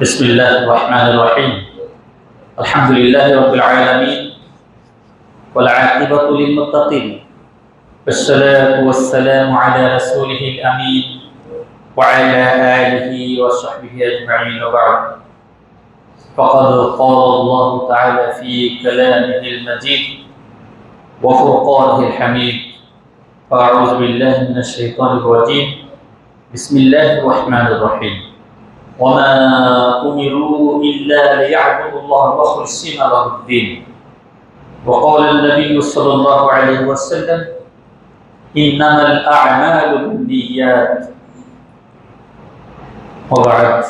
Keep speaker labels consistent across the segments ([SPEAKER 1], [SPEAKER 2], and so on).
[SPEAKER 1] بسم الله الرحمن الرحيم الحمد لله رب العالمين والعاقبة للمتقين والصلاة والسلام على رسوله الأمين وعلى آله وصحبه أجمعين وبعد فقد قال الله تعالى في كلامه المجيد وفرقانه الحميد فأعوذ بالله من الشيطان الرجيم بسم الله الرحمن الرحيم وما أمروا إلا ليعبدوا الله مخلصين له الدين وقال النبي صلى الله عليه وسلم إنما الأعمال بالنيات وبعد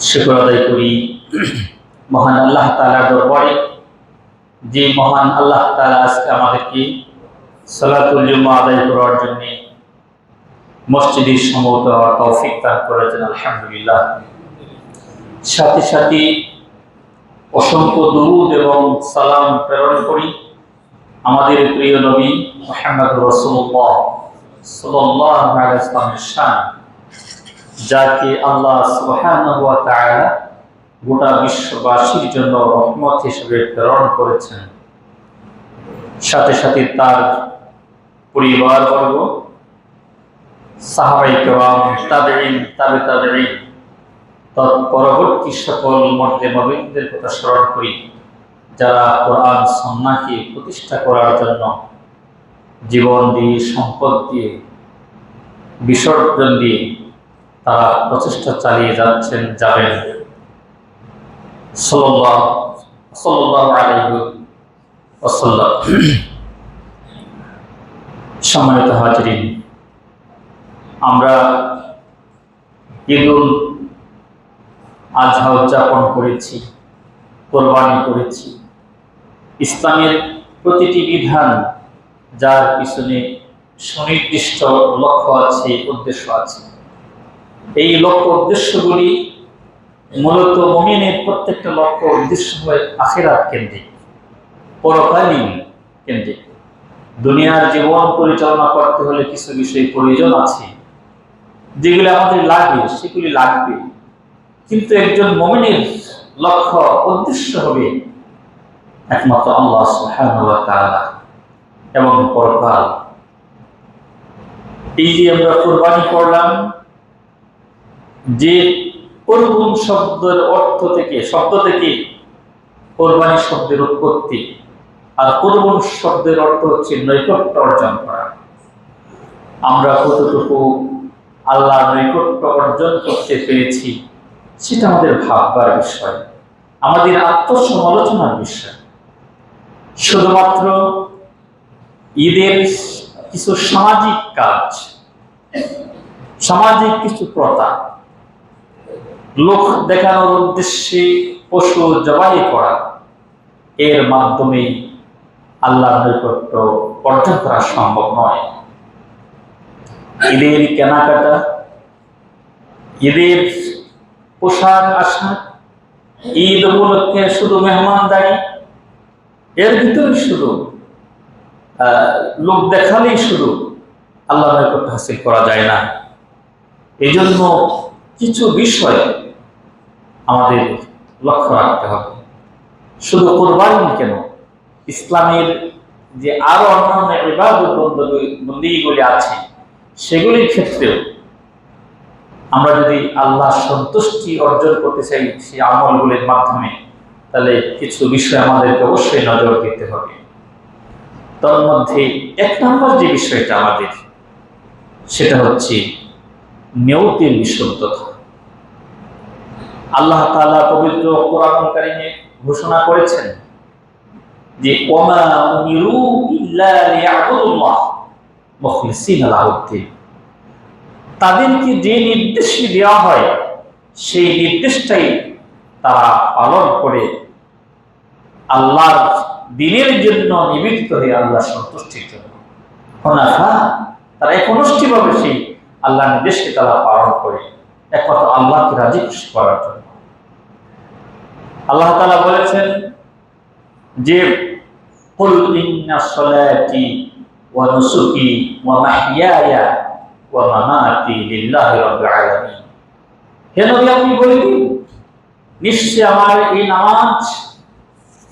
[SPEAKER 1] শুক্র আদায় করি মহান আল্লাহ তালার দরবারে যে মহান আল্লাহ তালা আজকে আমাদেরকে সালাতুল জুম্মা আদায় করার জন্য মসজিদের সম্ভবত তৌফিক দান করেছেন আলহামদুলিল্লাহ। সাথে সাথে অসংখ্য দুরুদ এবং সালাম প্রেরণ করি আমাদের প্রিয় নবী মোহাম্মদ রসুল্লাহ যাকে আল্লাহ গোটা বিশ্ববাসীর জন্য রহমত হিসেবে প্রেরণ করেছেন। সাথে সাথে তার পরিবারবর্গ সাহাবাই কেরাম, তাবেঈন, তাবে তাবেঈন। তৎ পরবর্তী সকল নবীনদের কথা স্মরণ করি, যারা কোরআন সন্নাকে প্রতিষ্ঠা করার জন্য জীবন দিয়ে, সম্পদ দিয়ে, বিসর্জন দিয়ে তারা প্রচেষ্টা চালিয়ে যাচ্ছেন, যাবেন। ওয়াসাল্লাম। সম্মানিত হাজরিন। আমরা ঈদুল আজহা উদযাপন করেছি, কোরবানি করেছি। ইসলামের প্রতিটি বিধান যার পিছনে সুনির্দিষ্ট লক্ষ্য আছে, উদ্দেশ্য আছে। এই লক্ষ্য, উদ্দেশ্যগুলি মূলত মমিনের প্রত্যেকটা লক্ষ্য, উদ্দেশ্য হয় আখেরাত কেন্দ্রিক পরকালীন কেন্দ্রিক। দুনিয়ার জীবন পরিচালনা করতে হলে কিছু বিষয় প্রয়োজন আছে। যেগুলি আমাদের লাগবে সেগুলি লাগবে। কিন্তু একজন মমিনের লক্ষ্য, উদ্দেশ্য হবে একমাত্র আল্লাহ এবং পরকাল। এই যে আমরা কোরবানি করলাম, যে কোরবান শব্দের অর্থ থেকে, শব্দ থেকে কোরবানি শব্দের উৎপত্তি, আর কোরবান শব্দের অর্থ হচ্ছে নৈকট্য অর্জন করা। আমরা কতটুকু আল্লাহর নৈকট্য অর্জন করতে পেরেছি সেটা আমাদের ভাববার বিষয়। আমাদের আত্মসমালোচনার বিষয়। শুধুমাত্র ঈদের কিছু সামাজিক কাজ, সামাজিক কিছু প্রথা, লোক দেখানোর উদ্দেশ্যে পশু জবাই করা, এর মাধ্যমে আল্লাহর নৈকট্য অর্জন করা সম্ভব নয়। ঈদের কেনাকাটা ঈদের পোশাক আশাক, ঈদ উপলক্ষে শুধু মেহমানদারি, এর ভিতরে শুধু লোক দেখালেই শুধু আল্লাহ নৈকট্য হাসিল করা যায় না। এই জন্য কিছু বিষয় আমাদের লক্ষ্য রাখতে হবে। শুধু কোরবানি কেন? ইসলামের যে আরও অন্যান্য ইবাদত বন্দীগুলি আছে সেগুলির ক্ষেত্রেও আমরা যদি আল্লাহ সন্তুষ্টি অর্জন করতে চাই সেই আমলগুলির মাধ্যমে, তাহলে কিছু বিষয় আমাদেরকে অবশ্যই নজর দিতে হবে। তার মধ্যে এক নম্বর যে বিষয়টা আমাদের, সেটা হচ্ছে নিয়তের বিশুদ্ধতা। আল্লাহ তাআলা পবিত্র কোরআন কারিমে ঘোষণা করেছেন যে, ওমা ইল্লা লিয়াবুদুল্লাহ। মখলিসিন আলাহদ্দিন তাদেরকে যে নির্দেশটি দেওয়া হয়, সেই নির্দেশটাই তারা পালন করে। আল্লাহর দিনের জন্য নিবৃত্ত হয়ে আল্লাহ সন্তুষ্টির জন্য। হনাফা তারা একনিষ্ঠভাবে সেই আল্লাহ নির্দেশকে তারা পালন করে। একমাত্র আল্লাহকে রাজি খুশি করার জন্য। আল্লাহ তালা বলেছেন যে, কুল ইন্না সলাতি ونسكي ومحياي ومماتي لله رب العالمين হে নবী আপনি বলে দিন নিশ্চয় আমার এই নামাজ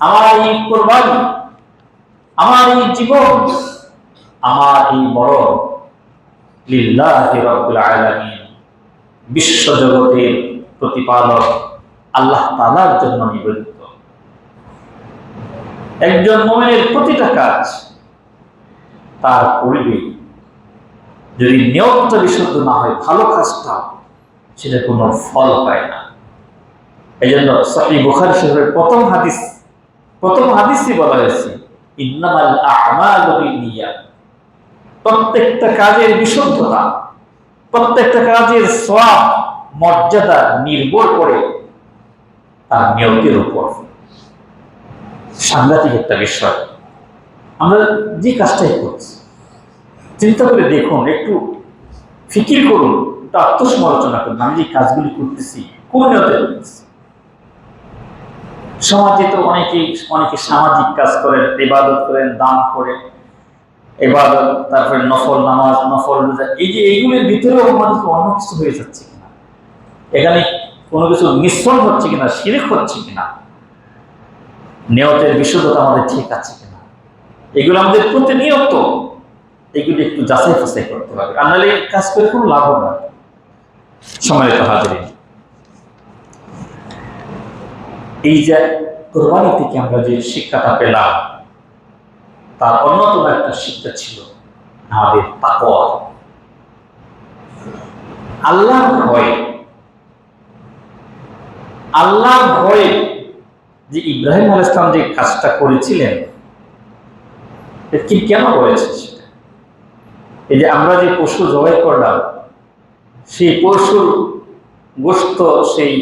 [SPEAKER 1] আমার এই কোরবানি আমার এই জীবন আমার এই মরণ লিল্লাহি রাব্বুল আলামিন বিশ্ব জগতের প্রতিপালক আল্লাহ তাআলার জন্য নিবেদিত একজন মোমেনের প্রতিটা কাজ তার পূর্বে যদি নিয়তটা বিশুদ্ধ না হয়, ভালো কাজটা, সেটা কোনো ফল পায় না। এই জন্য সহি বুখারি শহরের প্রথম হাদিস, প্রথম হাদিসই বলা হয়েছে, ইন্নামাল আমালু প্রত্যেকটা কাজের বিশুদ্ধতা, প্রত্যেকটা কাজের সওয়াব, মর্যাদা নির্ভর করে তার নিয়তের উপর। সাংঘাতিক একটা বিষয়। আমরা যে কাজটাই করছি, চিন্তা করে দেখুন, একটু ফিকির করুন, একটু আত্মসমালোচনা করুন, আমি যে কাজগুলি করতেছি, কোন নিয়তে করতেছি? সমাজে তো অনেকেই অনেকে সামাজিক কাজ করেন, ইবাদত করেন, দান করেন এবাদত তারপরে নফল নামাজ, নফল রোজা, এই যে এইগুলির ভিতরেও আমাদের অন্য কিছু হয়ে যাচ্ছে কিনা? এখানে কোনো কিছু মিশ্রণ হচ্ছে কিনা, শিরিক হচ্ছে কিনা? নিয়তের বিশুদ্ধতা আমাদের ঠিক আছে কিনা? এগুলো আমাদের প্রতিনিয়ত এগুলি একটু যাচাই ফাঁচাই করতে হবে। আর নাহলে কাজ করে কোনো লাভ হবে না। সম্মানিত হাজির এই যে কোরবানি থেকে আমরা যে শিক্ষাটা পেলাম, তার অন্যতম একটা শিক্ষা ছিল আমাদের তাকওয়া। আল্লাহর ভয়, আল্লাহর ভয়ে যে ইব্রাহিম আল ইসলাম যে কাজটা করেছিলেন কি কেন সেটা এই যে আমরা যে পশু জবাই করলাম, সেই পশুর গোস্ত, সেই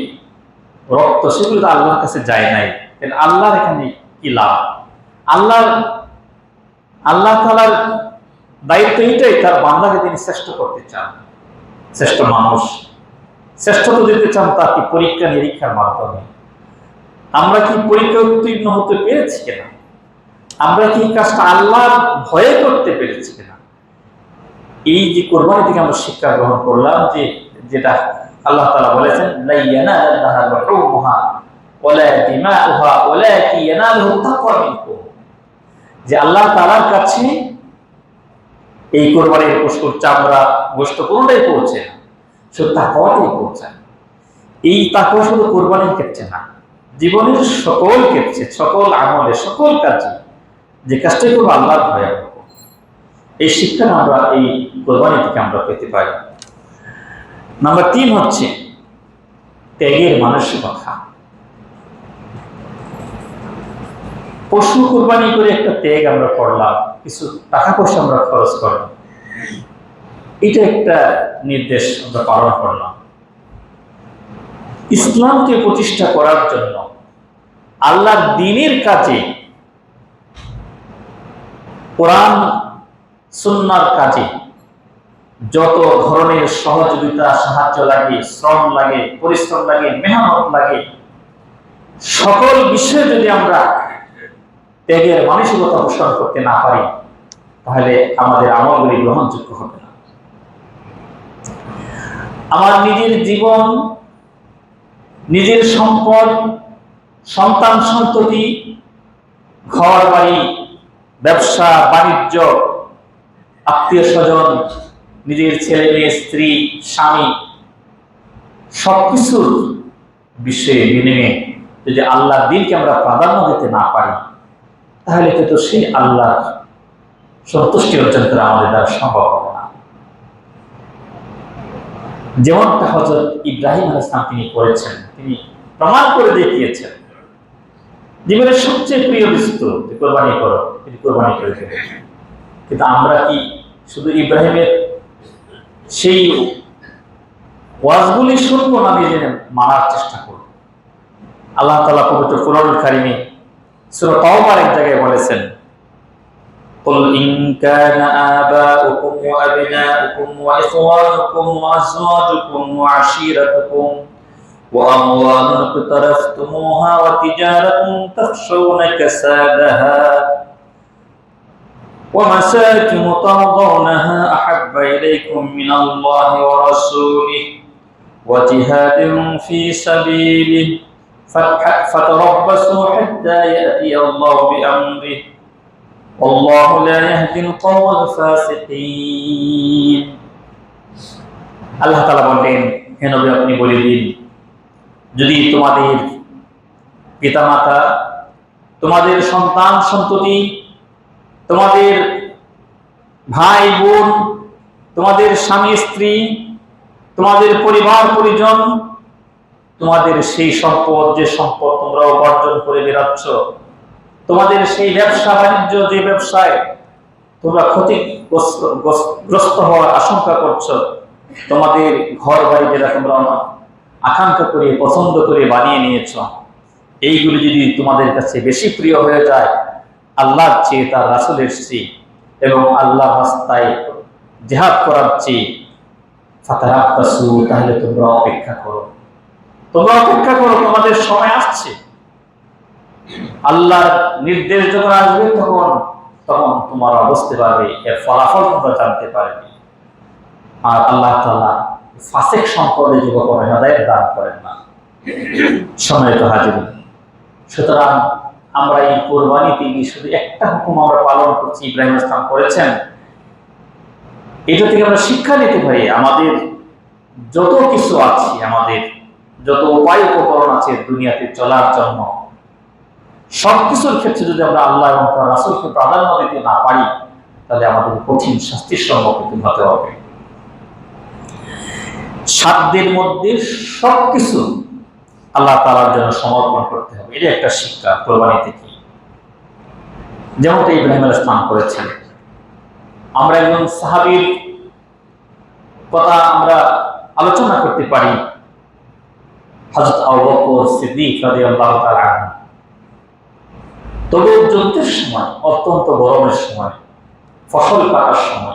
[SPEAKER 1] রক্ত, সেগুলো তো আল্লাহর কাছে যায় নাই। আল্লাহর এখানে কি লাভ? আল্লাহ আল্লাহ তালার দায়িত্ব এইটাই, তার বান্দাকে তিনি শ্রেষ্ঠ করতে চান। শ্রেষ্ঠ মানুষ। শ্রেষ্ঠত্ব দিতে চান তাকে পরীক্ষা নিরীক্ষার মাধ্যমে? আমরা কি পরীক্ষা উত্তীর্ণ হতে পেরেছি কিনা? আমরা কি কাজটা আল্লাহর ভয়ে করতে পেরেছি কিনা? এই যে কোরবানি থেকে আমরা শিক্ষা গ্রহণ করলাম যে যেটা আল্লাহ তালা বলেছেন যে আল্লাহ তাআলার কাছে এই কোরবানির পশুর চামড়া গোশত কোনটাই পৌঁছে না, শুধু তাকওয়াটাই পৌঁছায় এই তাকওয়া শুধু কোরবানির ক্ষেত্রে না, জীবনের সকল ক্ষেত্রে, সকল আমলে, সকল কাজে যে কাজটাই করব আল্লাহর ভয়ে এই শিক্ষা আমরা, এই কোরবানি থেকে আমরা পেতে পারি। নাম্বার তিন হচ্ছে ত্যাগের মানসিকতা। পশু কোরবানি করে একটা ত্যাগ আমরা করলাম, কিছু টাকা পয়সা আমরা খরচ করলাম এটা একটা নির্দেশ আমরা পালন করলাম। ইসলামকে প্রতিষ্ঠা করার জন্য আল্লাহর দিনের কাজে কোরআন সুন্নার কাজে যত ধরনের সহযোগিতা, সাহায্য লাগে, শ্রম লাগে, পরিশ্রম লাগে, মেহনত লাগে, সকল বিষয়ে যদি আমরা ত্যাগের মানসিকতা অনুসরণ করতে না পারি, তাহলে আমাদের আমলগুলি গ্রহণযোগ্য হবে না। আমার নিজের জীবন, নিজের সম্পদ সন্তান সন্ততি ঘর বাড়ি ব্যবসা, বাণিজ্য, আত্মীয় স্বজন, নিজের ছেলে মেয়ে, স্ত্রী, স্বামী, সবকিছুর বিষয়ে বিনিময়ে যদি আল্লাহর দিনকে আমরা প্রাধান্য দিতে না পারি, তাহলে কিন্তু সেই আল্লাহর সন্তুষ্টি অর্জন করা আমাদের দ্বারা সম্ভব হবে না। যেমনটা হজরত ইব্রাহিম আল ইসলাম তিনি করেছেন, তিনি প্রমাণ করে দেখিয়েছেন জীবনের সবচেয়ে প্রিয় বস্তু যে কোরবানি করো তিনি কোরবানি করে দেবেন কিন্তু আমরা কি শুধু ইব্রাহিমের সেই ওয়াজগুলি শুনবো না নিজে মানার চেষ্টা করব আল্লাহ তালা পবিত্র কোরআন কারিমে সুরা তাওবার এক জায়গায় বলেছেন قل إن كان آباؤكم وأبناؤكم وإخوانكم وأزواجكم وعشيرتكم وأموال اقترفتموها وتجارة تخشون كسادها ومساكن ترضونها أحب إليكم من الله ورسوله وجهاد في سبيله فت- فتربصوا حتى يأتي الله بأمره والله لا يهدي القوم الفاسقين আল্লাহ তালা বললেন হে নবী আপনি বলে দিন যদি তোমাদের পিতামাতা, তোমাদের সন্তান সন্ততি, তোমাদের ভাই বোন, তোমাদের স্বামী স্ত্রী, তোমাদের পরিবার পরিজন, তোমাদের সেই সম্পদ, যে সম্পদ তোমরা উপার্জন করে বেরাচ্ছ তোমাদের সেই ব্যবসা বাণিজ্য, যে ব্যবসায় তোমরা ক্ষতিগ্রস্ত গ্রস্ত হওয়ার আশঙ্কা করছ, তোমাদের ঘর বাড়ি যেটা তোমরা আকাঙ্ক্ষা করে পছন্দ করে বানিয়ে নিয়েছ। এইগুলি যদি তোমাদের কাছে বেশি প্রিয় হয়ে যায়, আল্লাহর চেয়ে তার রাসুলের চেয়ে এবং আল্লাহ রাস্তায় জেহাদ করার চেয়ে ফাতারাব্বাসু তাহলে তোমরা অপেক্ষা করো। তোমরা অপেক্ষা করো, তোমাদের সময় আসছে। আল্লাহর নির্দেশ যখন আসবে তখন তখন তোমরা বুঝতে পারবে এর ফলাফল তোমরা জানতে পারবে। আর আল্লাহ তাআলা ফাসেক সম্পদে যুবক হেদায়ত দান করেন না। সম্মানিত হাজির, সুতরাং আমরা এই কোরবানিতে গিয়ে শুধু একটা হুকুম আমরা পালন করছি, ইব্রাহিম ইসলাম করেছেন। এটা থেকে আমরা শিক্ষা নিতে পারি, আমাদের যত কিছু আছে, আমাদের যত উপায় উপকরণ আছে দুনিয়াতে চলার জন্য, সবকিছুর ক্ষেত্রে যদি আমরা আল্লাহ এবং তার রাসুলকে প্রাধান্য দিতে না পারি, তাহলে আমাদের কঠিন শাস্তির সম্মুখীন হতে হবে। সাধ্যের মধ্যে সবকিছু আল্লাহ তালার জন্য সমর্পণ করতে হবে। এটা একটা শিক্ষা কোরবানি থেকে। যেমনটা ইব্রাহিম আল ইসলাম করেছেন। আমরা একজন সাহাবীর কথা আমরা আলোচনা করতে পারি। হজরত তবে যুদ্ধের সময়, অত্যন্ত গরমের সময়, ফসল কাটার সময়,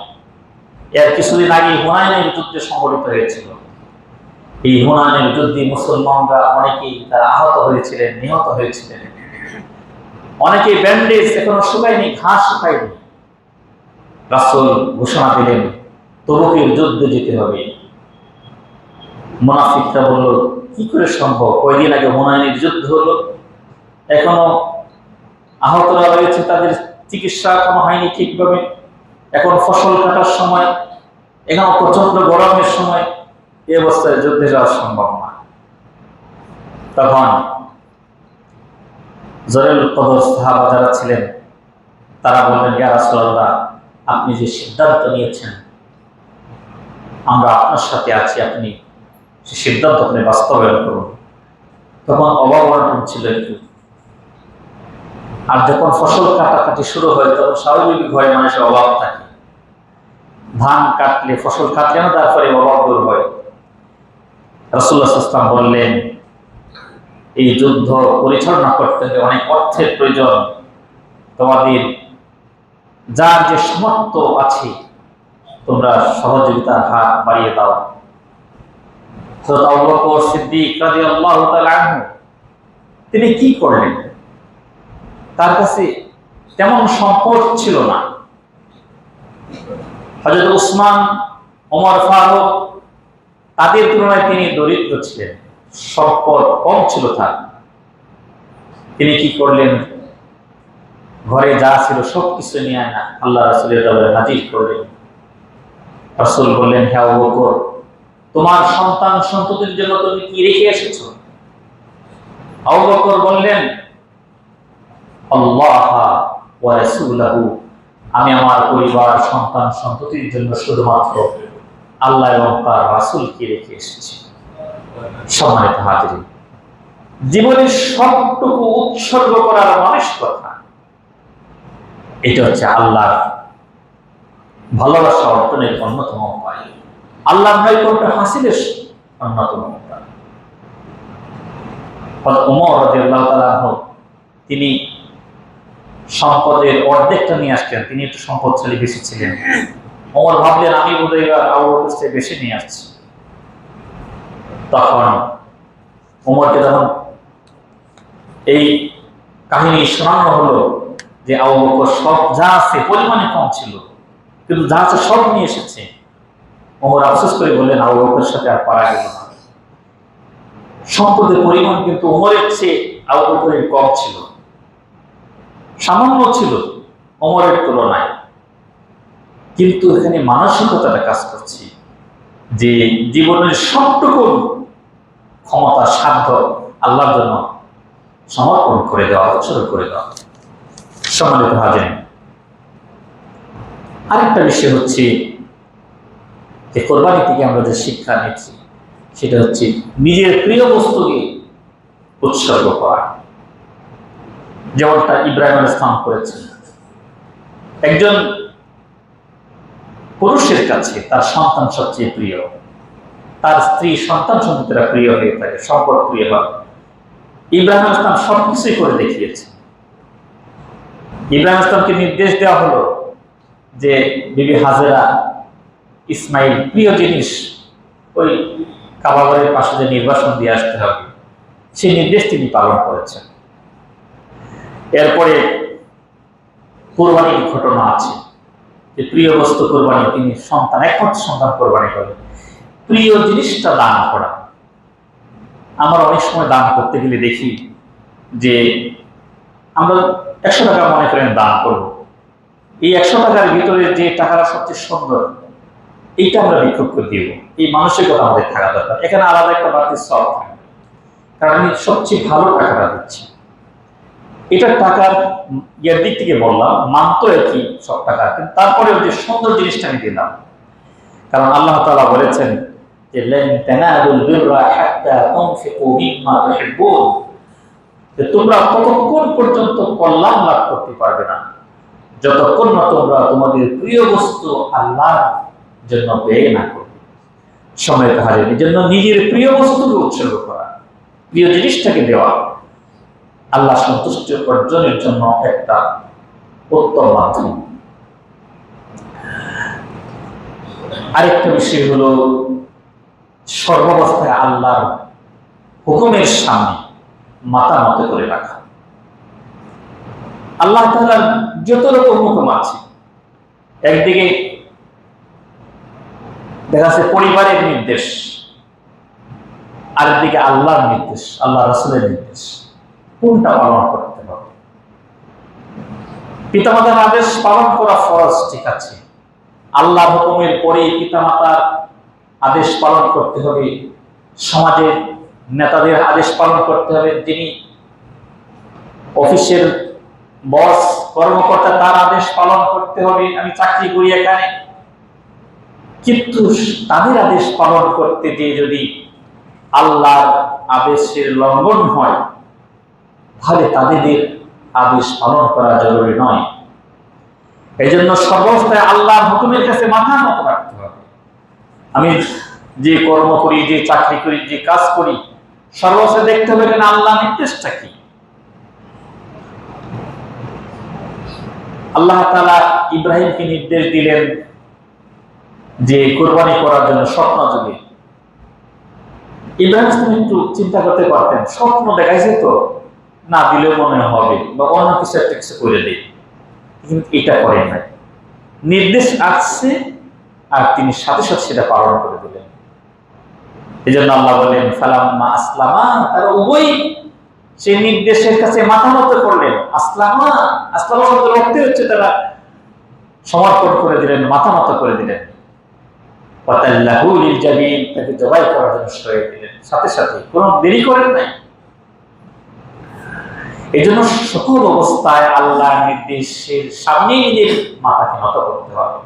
[SPEAKER 1] এর কিছুদিন আগে হুনাইনের যুদ্ধে সংগঠিত হয়েছিল। এই হুনাইনের যুদ্ধে মুসলমানরা অনেকেই তারা আহত হয়েছিলেন, নিহত হয়েছিলেন। অনেকে ব্যান্ডেজ এখনও শুকায়নি, ঘাস শুকায়নি। রাসুল ঘোষণা দিলেন, তবুকের যুদ্ধে যেতে হবে। মুনাফিকরা বলল, কি করে সম্ভব? কয়দিন আগে হুনাইনের যুদ্ধ হলো। এখনও আহতরা রয়েছে, তাদের চিকিৎসা এখনও হয়নি ঠিকভাবে। এখন ফসল কাটার সময়, এখন প্রচণ্ড গরমের সময়। এই অবস্থায় যুদ্ধে যাওয়া সম্ভব না। তখন জরেল কদর সাহাবা যারা ছিলেন, তারা বললেন, ইয়া রাসূলুল্লাহ, আপনি যে সিদ্ধান্ত নিয়েছেন, আমরা আপনার সাথে আছি, আপনি সে সিদ্ধান্ত আপনি বাস্তবায়ন করুন। তখন অভাব অনটন ছিল একটু। আর যখন ফসল কাটাকাটি শুরু হয়, তখন স্বাভাবিক ঘরে মানুষের অভাব থাকে। ধান কাটলে, ফসল কাটলে না, তারপরে অভাব দূর হয়। রসুল্লাহ ইসলাম বললেন, এই যুদ্ধ পরিচালনা করতে হলে অনেক অর্থের প্রয়োজন। তোমাদের যার যে সামর্থ্য আছে, তোমরা সহযোগিতার হাত বাড়িয়ে দাও। তিনি কি করলেন? তার কাছে তেমন সম্পদ ছিল না। হযরত উসমান, ওমর ফারুক তাদের তুলনায় তিনি দরিদ্র ছিলেন। সম্পদ কম ছিল তার। তিনি কি করলেন? ঘরে যা ছিল সব কিছু নিয়ে আল্লাহ রাসুলের দরবারে হাজির করলেন। রাসূল বললেন হ্যাঁ বকর, তোমার সন্তান সন্ততির জন্য তুমি কি রেখে এসেছ? বকর বললেন আমি আমার পরিবার সন্তান সন্ততির জন্য শুধুমাত্র আল্লাহ এবং তার রাসূলকে রেখে এসেছি। সম্মানিত হাজির জীবনের সবটুকু উৎসর্গ করার মানুষ কথা। এটা হচ্ছে আল্লাহ ভালোবাসা অর্জনের অন্যতম উপায়। আল্লাহ নৈকট্য হাসিলের অন্যতম তিনি সম্পদের অর্ধেকটা নিয়ে আসলেন। তিনি একটু সম্পদশালী বেশি ছিলেন। ওমর ভাবলেন, আমি বোধহয় এবার আবু বকর চেয়ে বেশি নিয়ে আসছি। তখন ওমরকে যখন এই কাহিনী শোনানো হলো যে আবু বকর সব যা আছে, পরিমাণে কম ছিল, কিন্তু যা আছে সব নিয়ে এসেছে। ওমর আফসোস করে বললেন, আবু বকরের সাথে আর পারা গেল না। সম্পদের পরিমাণ কিন্তু ওমরের চেয়ে আবু বকরের কম ছিল, সামান্য ছিল ওমরের তুলনায়। কিন্তু এখানে মানসিকতাটা কাজ করছি যে জীবনের সবটুকু ক্ষমতা সাধ্য আল্লাহর জন্য সমর্পণ করে দেওয়া, উৎসর্গ করে দেওয়া। সম্মানিত হাজেন আরেকটা বিষয় হচ্ছে যে কোরবানি থেকে আমরা যে শিক্ষা নিচ্ছি, সেটা হচ্ছে নিজের প্রিয় বস্তুকে উৎসর্গ করা। যেমনটা ইব্রাহিম ইসলাম করেছেন, একজন পুরুষের কাছে তার সন্তান সবচেয়ে প্রিয়। তার স্ত্রী সন্তান সন্ততিরা প্রিয় হয়ে থাকে, সম্পদ প্রিয় হয়। ইব্রাহিম ইসলাম সবকিছুই করে দেখিয়েছে। ইব্রাহিম ইসলামকে নির্দেশ দেওয়া হলো যে বিবি হাজেরা ইসমাইল, প্রিয় জিনিস, ওই কাবাগরের পাশে যে নির্বাসন দিয়ে আসতে হবে, সেই নির্দেশ তিনি পালন করেছেন। এরপরে কোরবানির ঘটনা আছে। যে প্রিয় বস্তু কোরবানি, তিনি সন্তান, একমাত্র সন্তান কোরবানি করেন। প্রিয় জিনিসটা দান করা। আমরা অনেক সময় দান করতে গেলে দেখি যে আমরা একশো টাকা মনে করেন দান করব। এই একশো টাকার ভিতরে যে টাকাটা সবচেয়ে সুন্দর, এইটা আমরা বিক্ষোভ করে দিব। এই মানসিকতা আমাদের থাকা দরকার। এখানে আলাদা একটা বাড়তি সব থাকবে কারণ আমি সবচেয়ে ভালো টাকাটা দিচ্ছি। এটা টাকার ইয়ার দিক থেকে বললাম মাত্র একই সব টাকা কিন্তু তারপরে যে সুন্দর জিনিসটা আমি দিলাম। কারণ আল্লাহ তাআলা বলেছেন যে যে, তোমরা ততক্ষণ পর্যন্ত কল্যাণ লাভ করতে পারবে না। যতক্ষণ না তোমরা তোমাদের প্রিয় বস্তু আল্লাহর জন্য ব্যয় না করবে। সময় হারেন এই জন্য নিজের প্রিয় বস্তুকে উৎসর্গ করা। প্রিয় জিনিসটাকে দেওয়া। আল্লাহ সন্তুষ্ট অর্জনের জন্য একটা উত্তম মাধ্যম। আরেকটা বিষয় হলো, সর্বাবস্থায় আল্লাহর হুকুমের সামনে মাথা মত করে রাখা। আল্লাহ তাআলার যত রকম হুকুম আছে, একদিকে দেখা যাচ্ছে পরিবারের নির্দেশ, আরেকদিকে আল্লাহর নির্দেশ আল্লাহ রাসূলের নির্দেশ। কোনটা পালন করতে হবে? পিতামাতার আদেশ পালন করা ফরজ, ঠিক আছে। আল্লাহ হুকুমের পরে পিতামাতার আদেশ পালন করতে হবে। সমাজের নেতাদের আদেশ পালন করতে হবে। যিনি অফিসের বস, কর্মকর্তা, তার আদেশ পালন করতে হবে। আমি চাকরি করি এখানে। কিন্তু তাদের আদেশ পালন করতে গিয়ে যদি আল্লাহর আদেশের লঙ্ঘন হয় তাহলে তাদের আদেশ পালন করা জরুরি নয়। এই জন্য সর্বস্থায় আল্লাহর হুকুমের কাছে মাথা নত রাখতে হবে। আমি যে কর্ম করি, যে চাকরি করি, যে কাজ করি সর্বস্থায় দেখতে হবে কেন আল্লাহ নির্দেশটা কি? আল্লাহ তালা ইব্রাহিমকে নির্দেশ দিলেন যে কোরবানি করার জন্য স্বপ্ন যুগে ইব্রাহিম একটু চিন্তা করতে পারতেন, স্বপ্ন দেখাইছে তো। না দিলেও মনে হবে বা অন্য কিছু একটা কিছু করে দিই। কিন্তু এটা করেন নাই। নির্দেশ আসছে আর তিনি সাথে সাথে সেটা পালন করে দিলেন। এই জন্য আল্লাহ বলেন, ফালাম্মা আসলামা। তারা উভয় সেই নির্দেশের কাছে মাথা নত করলেন। আসলামা আসলামা শব্দ রক্তে হচ্ছে তারা সমর্পণ করে দিলেন, মাথা নত করে দিলেন। তাকে জবাই করার জন্য দিলেন সাথে সাথে। কোনো দেরি করেন নাই। এই জন্য সকল অবস্থায় আল্লাহর নির্দেশের সামনে নিজের মাথাকে নত করতে হবে।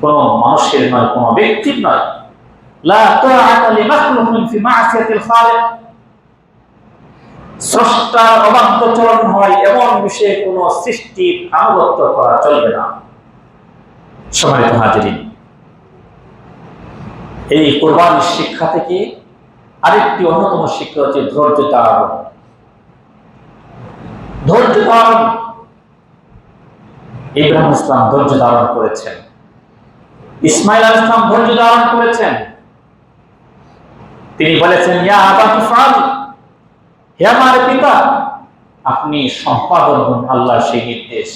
[SPEAKER 1] কোন মানুষের নয়, কোন ব্যক্তির নয়। স্রষ্টার অবাধ্য হয় এমন বিষয়ে কোন সৃষ্টির আনুগত্য করা চলবে না। হাজিরিন, এই কোরবানির শিক্ষা থেকে আরেকটি অন্যতম শিক্ষা হচ্ছে ধৈর্য ধারণ। ধৈর্য ধারণ। ইব্রাহিম ইসলাম ধৈর্য ধারণ করেছেন। ইসমাইল আল ইসলাম ধৈর্য ধারণ করেছেন। তিনি বলেছেন, ইয়া আবা তুফাল হে আমার পিতা, আপনি সম্পাদন সেই নির্দেশ।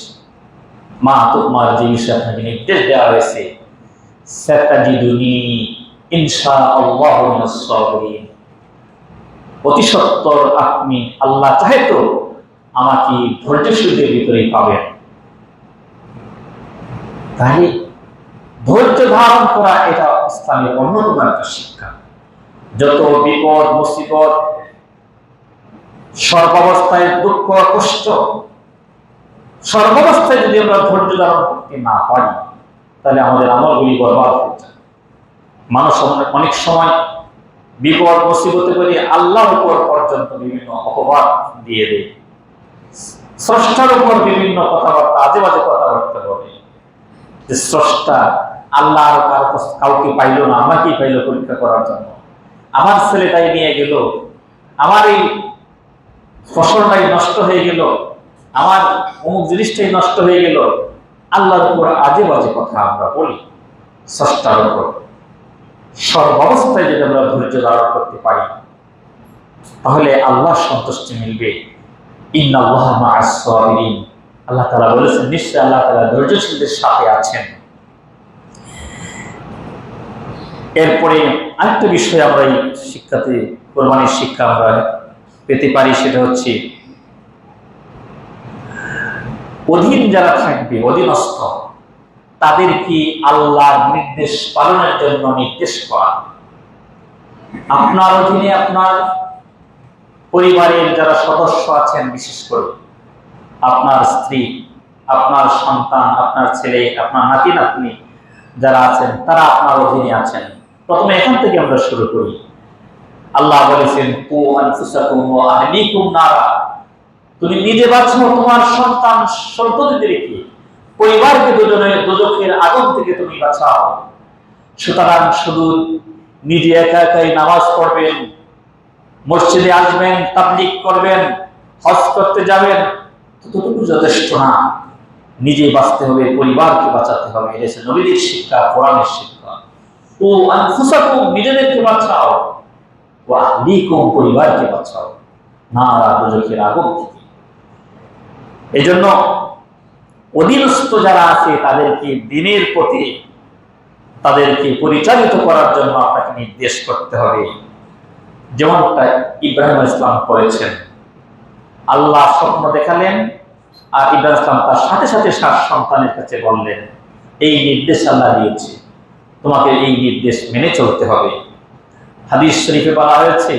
[SPEAKER 1] মা তোমার যে আপনাকে নির্দেশ দেওয়া হয়েছে। সেতাজিদুনি আল্লাহ অতি আপনি আল্লাহ চাহে তো আমাকে ধৈর্যশীলদের ভিতরেই পাবেন। তাই ধৈর্য ধারণ করা এটা ইসলামের অন্যতম একটা শিক্ষা। যত বিপদ, মুসিবত, সর্বাবস্থায় দুঃখ, কষ্ট, সর্বাবস্থায় যদি আমরা ধৈর্য ধারণ করতে না পারি, তাহলে আমাদের আমলগুলি বরবাদ হয়ে যায়। মানুষ অনেক- সময় বিপদ, মুসিবতে করে আল্লাহর উপর পর্যন্ত বিভিন্ন অপবাদ দিয়ে দেয়। স্রষ্টার উপর বিভিন্ন কথাবার্তা আজে বাজে কথাবার্তা বলে। যে স্রষ্টা আল্লাহ আর কারও কাউকে পাইলো না, আমাকেই পাইলো পরীক্ষা করার জন্য। আমার ছেলেটাই নিয়ে গেল, আমার এই ফসলটাই নষ্ট হয়ে গেল, আমার অমুক জিনিসটাই নষ্ট হয়ে গেল, আল্লাহর উপর আজে বাজে কথা আমরা বলি স্রষ্টার উপর। সর্বাবস্থায় যদি আমরা ধৈর্য ধারণ করতে পারি, তাহলে আল্লাহ সন্তুষ্টি মিলবে। আল্লাহ তাআলা বলেছেন, নিশ্চয় আল্লাহ তাআলা ধৈর্যশীলদের সাথে আছেন। এরপরে আরেকটা বিষয় আমরা এই শিক্ষাতে, কোরবানির শিক্ষা আমরা পেতে পারি, সেটা হচ্ছে অধীন যারা থাকবে, অধীনস্থ তাদের কি আল্লাহর নির্দেশ পালনের জন্য নির্দেশ করা। আপনার অধীনে আপনার পরিবারের যারা সদস্য আছেন, বিশেষ করে আপনার স্ত্রী, আপনার সন্তান, আপনার ছেলে, আপনার নাতি, নাতনি যারা আছেন, তারা আপনার অধীনে আছেন। প্রথমে এখান থেকে আমরা শুরু করি। আল্লাহ বলেছেন নারা। তুমি নিজে বাঁচো, তোমার সন্তান সন্ততিদেরকে পরিবারকে দুজনে দুজকের আগুন থেকে তুমি বাঁচাও। সুতরাং শুধু নিজে একা একাই নামাজ পড়বেন মসজিদে আসবেন তাবলিক করবেন, হজ করতে যাবেন, ততটুকু যথেষ্ট না। নিজে বাঁচতে হবে, পরিবারকে বাঁচাতে হবে, এটা হচ্ছে নবীদের শিক্ষা, কোরআনের শিক্ষা। ও আনফুসাকুম, নিজেদেরকে বাঁচাও। ও আহলিকুম, পরিবারকে বাঁচাও। না দুজকের আগুন থেকে। এই জন্য অধীনস্থ যারা আছে, তাদেরকে দিনের প্রতি তাদেরকে পরিচালিত করার জন্য আপনাকে নির্দেশ করতে হবে। যেমনটা ইব্রাহিম ইসলাম করেছেন। আল্লাহ স্বপ্ন দেখালেন আর ইব্রাহিম ইসলাম তার সাথে সাথে সাত সন্তানের কাছে বললেন, এই নির্দেশ আল্লাহ দিয়েছে। তোমাকে এই নির্দেশ মেনে চলতে হবে। হাদিস শরীফে বলা হয়েছে,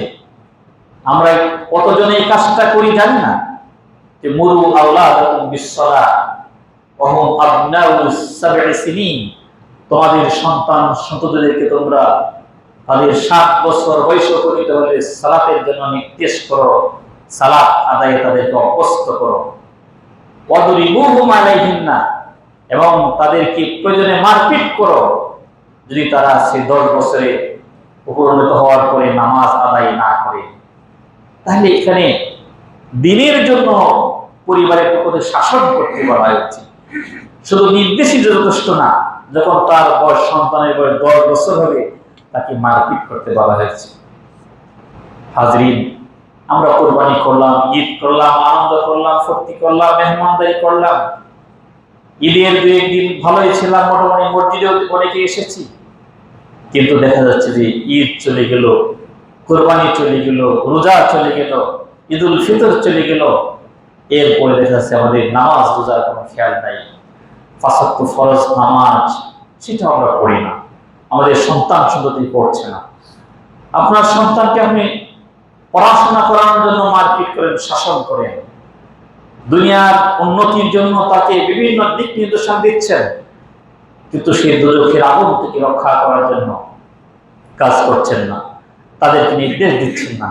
[SPEAKER 1] আমরা কতজন এই কাজটা করি জানি না। যে মুরু আল্লাহ বিশ্বরা অহম তোমাদের সন্তান সন্ততিদেরকে তোমরা তাদের সাত বছর বয়স উপনীত হলে সালাতের জন্য নির্দেশ করো, সালাত আদায়ে তাদেরকে অভ্যস্ত করো। অদরিবুহুম আলাইহিন্না, এবং তাদেরকে প্রয়োজনে মারপিট করো। যদি তারা সে দশ বছরে উপনীত হওয়ার পরে নামাজ আদায় না করে, তাহলে এখানে দিনের জন্য পরিবারের পক্ষে শাসন করতে বলা হয়েছে। শুধু নির্দেশই যথেষ্ট না, যখন তার বয়স, সন্তানের বয়স দশ বছর হবে তাকে মারপিট করতে বলা হয়েছে। হাজরিন, আমরা কোরবানি করলাম, ঈদ করলাম, আনন্দ করলাম, ফুর্তি করলাম, মেহমানদারি করলাম। ঈদের দু একদিন ভালোই ছিলাম, মোটামুটি মসজিদেও অনেকে এসেছি। কিন্তু দেখা যাচ্ছে যে ঈদ চলে গেল, কোরবানি চলে গেল, রোজা চলে গেল ঈদ উল ফিতর চলে গেল। এরপরে দেখা যাচ্ছে আমাদের নামাজ রোজার কোনো খেয়াল নাই। পাঁচাত্ত ফরজ নামাজ সেটা আমরা পড়ি না। আমাদের সন্তান সন্ততি পড়ছে না। আপনার সন্তানকে আপনি পড়াশোনা করানোর জন্য মারপিট করেন, শাসন করেন। দুনিয়ার উন্নতির জন্য তাকে বিভিন্ন দিক নির্দেশন দিচ্ছেন। কিন্তু সেই দুর্যোগের আগুন থেকে রক্ষা করার জন্য কাজ করছেন না। তাদেরকে নির্দেশ দিচ্ছেন না।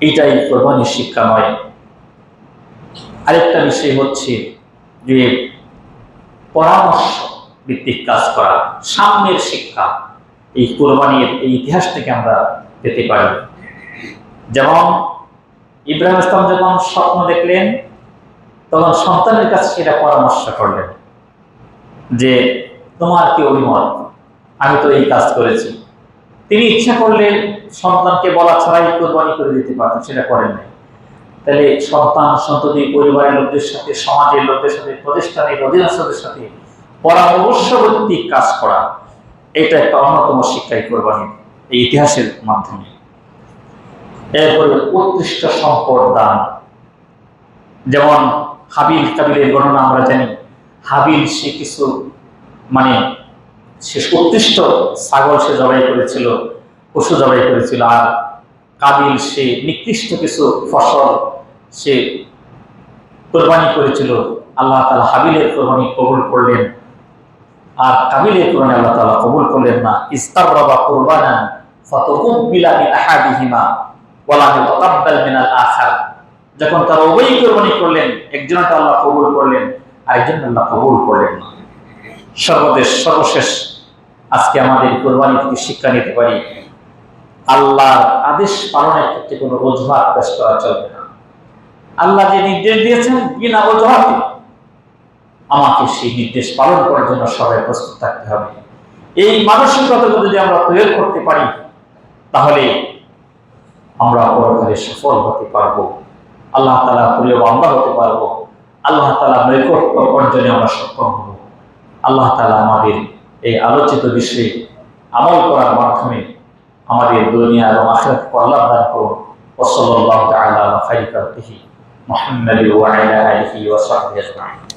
[SPEAKER 1] এইটাই কোরবানির শিক্ষা নয়। আরেকটা বিষয় হচ্ছে যে পরামর্শ ভিত্তিক কাজ করা সামনের শিক্ষা, এই কোরবানির এই ইতিহাস থেকে আমরা পেতে পারি। যেমন ইব্রাহিম ইসলাম যখন স্বপ্ন দেখলেন, তখন সন্তানের কাছে সেটা পরামর্শ করলেন যে, তোমার কি অভিমত? আমি তো এই কাজ করেছি। তিনি ইচ্ছা করলে সন্তানকে বলা ছাড়াই কোরবানি করে দিতে পারতেন, সেটা করেন নাই। তাহলে সন্তান সন্ততি পরিবারের লোকদের সাথে, সমাজের লোকদের সাথে, প্রতিষ্ঠানের অধীনস্থদের সাথে পরামর্শ ভিত্তিক কাজ করা, এটা একটা অন্যতম শিক্ষাই কোরবানি এই ইতিহাসের মাধ্যমে। এরপরে উৎকৃষ্ট সম্পদ দান। যেমন হাবিল কাবিলের গণনা আমরা জানি, হাবিল সে কিছু মানে সে উৎকৃষ্ট ছাগল সে জবাই করেছিল, পশু জবাই করেছিল, আর কাবিল সে নিকৃষ্ট কিছু ফসল সে কোরবানি করেছিল। আল্লাহ তালা হাবিলের কোরবানি কবুল করলেন। আর কাবিলের কোরবানি আল্লাহ তালা কবুল করলেন না ইস্তার বাবা কোরবানান ফতকুব্বিলা মিন আহাদিহিমা ওয়ালা ইউতাকাব্বাল মিনাল আখার যখন তারা উভয়ই কোরবানি করলেন একজনটা আল্লাহ কবুল করলেন, আরেকজন আল্লাহ কবুল করলেন না। সর্বদেশ, সর্বশেষ আজকে আমাদের কোরবানি থেকে শিক্ষা নিতে পারি, আল্লাহর আদেশ পালনের ক্ষেত্রে কোনো অজুহাত পেশ করা চলবে না। আল্লাহ যে নির্দেশ দিয়েছেন, বিনা অজুহাতে আমাকে সেই নির্দেশ পালন করার জন্য সবাই প্রস্তুত থাকতে হবে। এই মানসিকতা যদি আমরা প্রয়োগ করতে পারি, তাহলে আমরা পরকালে সফল হতে পারব। আল্লাহ তালা প্রিয় আমরা হতে পারব। আল্লাহ তালা নৈকট্য অর্জনে আমরা সক্ষম হব। আল্লাহ তালা আমাদের এই আলোচিত বিষয়ে আমল করার মাধ্যমে আমাদের দুনিয়া এবং আখেরাতকে আল্লাহ দান করুন। ওসল্লাহ তাআলা আলা খাইরি খালকিহি মুহাম্মাদি ওয়া আলা